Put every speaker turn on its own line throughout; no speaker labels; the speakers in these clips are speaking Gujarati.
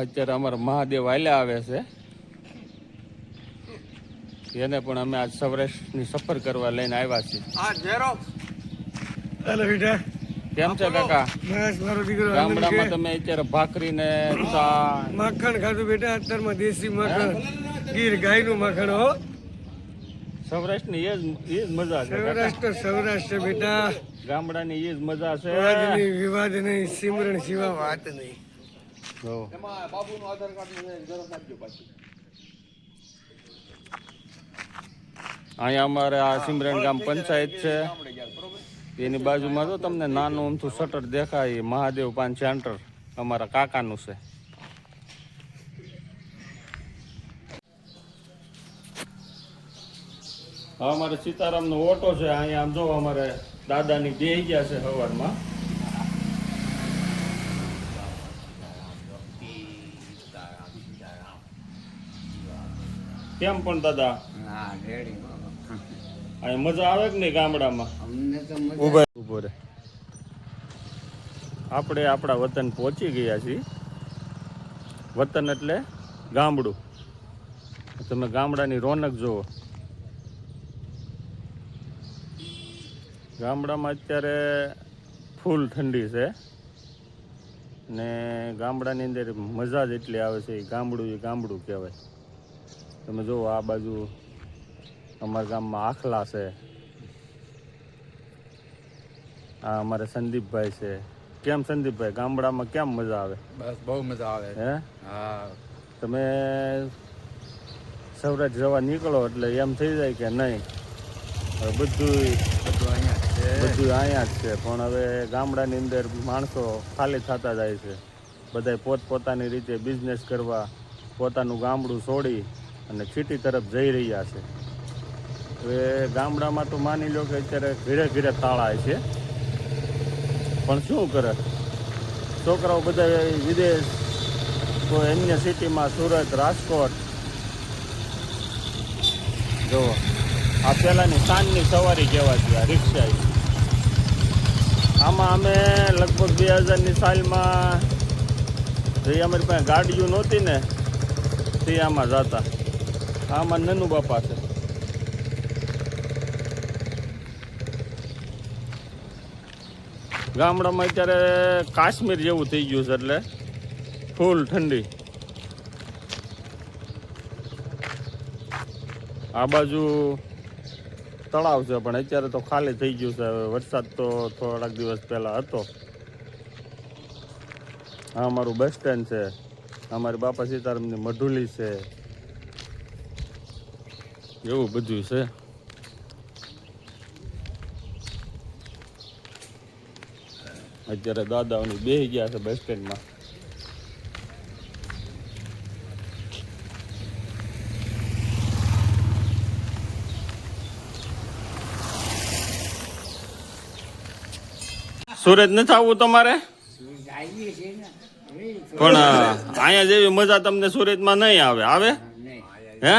અત્યારે અમારા મહાદેવ આલ્યા આવે છે. એને પણ અમે આજ સૌરાષ્ટ્રની સફર કરવા લઈને આવ્યા છીએ.
આ
બેટા.
કેમ છે કાકા?
બસ મારો દીકરો
ગામડામાં તમે અત્યારે ભાખરી ને ચા
માખણ ખાધું બેટા. અત્યારમાં દેશી માખણ. ગીર ગાયનું માખણ હો.
સૌરાષ્ટ્રની એ જ એ જ મજા છે
સૌરાષ્ટ્ર સૌરાષ્ટ્ર બેટા.
ગામડાની એ જ મજા છે.
વાદ નહીં વિવાદ નહીં સિમરણ સિવા વાત નહીં.
જો.
એમાં બાબુનું આધાર કાર્ડ ને આપજો પાછી.
અહીંયા અમારે આ સિમરણ ગામ પંચાયત છે. એની બાજુમાં તો તમને નાનું અમથું શટર દેખાય મહાદેવ પાન સેન્ટર અમારા કાકાનું છે. હા અમારે સીતારામનો ઓટો છે અહીંયા આમ જો અમારે દાદાની બે ગયા છે સવારમાં કેમ પણ દાદા? અહીં મજા આવે કે નહીં ગામડામાં?
અમને તો
ઊભા ઊભો રે આપણે આપણા વતન પહોંચી ગયા છીએ. વતન એટલે ગામડું. તમે ગામડાની રોનક જુઓ. ગામડામાં અત્યારે ફૂલ ઠંડી છે. ને ગામડાની અંદર મજા જ એટલી આવે છે ગામડું એ ગામડું કહેવાય. તમે જુઓ આ બાજુ અમારા ગામમાં આખલા છે. આ અમારે સંદીપભાઈ છે. કેમ સંદીપભાઈ ગામડામાં કેમ મજા આવે?
બસ બહુ મજા આવે.
હે?
હા.
તમે સૌરાષ્ટ્ર જવા નીકળો એટલે એમ થઈ જાય કે નહીં. હવે બધું
બધું અહીંયા
બધું અહીંયા જ છે, પણ હવે ગામડાની અંદર માણસો ખાલી થતા જાય છે. બધાય પોતપોતાની રીતે બિઝનેસ કરવા, પોતાનું ગામડું છોડી અને સિટી તરફ જઈ રહ્યા છે. હવે ગામડામાં તો માની લો કે અત્યારે ઘીરે ઘીરે તાળાય છે. પણ શું કરે? છોકરાઓ બધા વિદેશ કોઈ અન્ય સિટીમાં સુરત, રાજકોટ. જુઓ, આ પહેલાંની સાંજની સવારી કહેવાતી આ રિક્ષા. આમાં અમે લગભગ બે હજારની સાલમાં જે અમારી પાસે ગાડીઓ નહોતી ને, તે આમાં જતા. આમાં નનુ બાપા છે. ગામડામાં અત્યારે કાશ્મીર જેવું થઈ ગયું છે એટલે ફૂલ ઠંડી. આ બાજુ તળાવ છે, પણ અત્યારે તો ખાલી થઈ ગયું છે. હવે વરસાદ તો થોડાક દિવસ પહેલા હતો. આ અમારું બસ સ્ટેન્ડ છે. અમારી બાપા સીતારામની મઢુલી છે. એવું બધું છે. અત્યારે દાદાઓની બે ગયા છે બસ સ્ટેન્ડમાં. સુરત નથી આવવું તમારે? પણ અહીંયા જેવી મજા તમને સુરતમાં નહીં આવે. આવે? હે?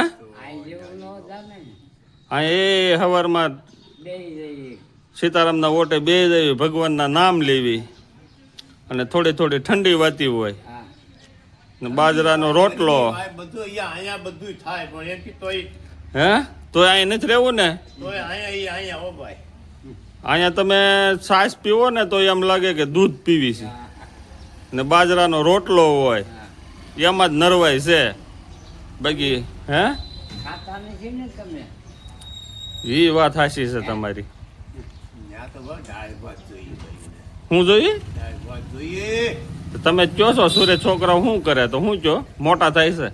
અહીંયા એ સવારમાં સીતારામના ઓટે બે જવી ભગવાનના નામ લેવી. અને થોડી થોડી ઠંડી વાતી હોય.
હા
ને બાજરાનો રોટલો.
બધું તોય
હે તો અહીંયા નથી રહેવું ને?
તોય અહીંયા અહીંયા હો
અહીંયા તમે છાશ પીવો ને તો એમ લાગે કે દૂધ પીવી છે. ને બાજરાનો રોટલો હોય એમાં જ નરવાય છે. બાકી હે? એ વાત હાશી છે તમારી. હું જોઈ
જોઈએ.
તમે કયો છો? સુરે છોકરાઓ શું કરે? તો હું કયો? મોટા થાય છે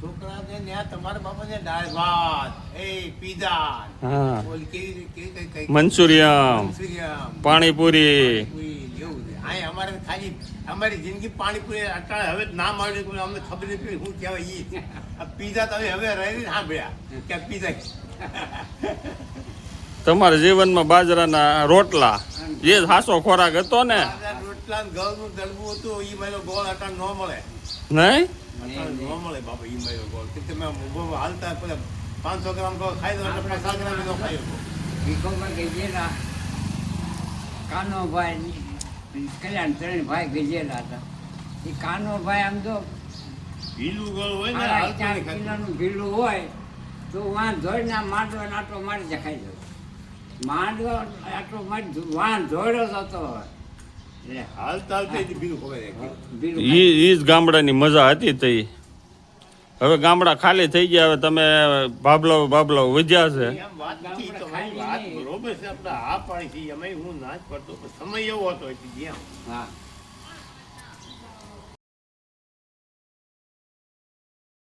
છોકરા ને ત્યાં તમારા બાપાને દાળ ભાત એ પીઝા.
હા.
ઓલી કેવી કેવી કઈ
મંચુરિયમ પાણીપુરી.
અમારે ખાલી અમારી જિંદગી પાણીપુરી અટાણે હવે જ નામ આવ્યું કોઈ અમને ખબર પડી શું કહેવાય ઈ. આ પીઝા તમે હવે રહી સાંભળ્યા કે આ પીઝા
તમારા જીવનમાં બાજરાના રોટલા એ સાસો ખોરાક હતો ને?
આ રોટલા ને દળવું હતું એ મારો ગોળ હતા ન મળે.
નહીં?
ન મળે બાપા એ મારો ગોળ. કે તમે હાલતા પેલા પાંચસો ગ્રામ ગોળ ખાઈ દો એટલે પચાસ ગ્રામ નો ખાઈ શકો.
ભીખોભાઈ ગજેરા કાનોભાઈ કલ્યાણ ત્રણ ભાઈ ગજેરા હતા. એ કાનોભાઈ આમ તો
ભીલું ગળું હોય ને
કિલોનું ભીલું હોય તો વાં ધોઈને માંડવા આટો મારી દેખાઈ જાય માંડવો આટો મારી વાન ધોડ્યો જતો હોય
ઈ જ ગામડાની મજા હતી તઈ. હવે ગામડા ખાલી થઈ ગયા હવે તમે ભાભલો ભાભલો વધ્યા છે.
એમ વાત થઈ તમારી વાત બરોબર છે આપણે હું ના જ સમય એવો હતો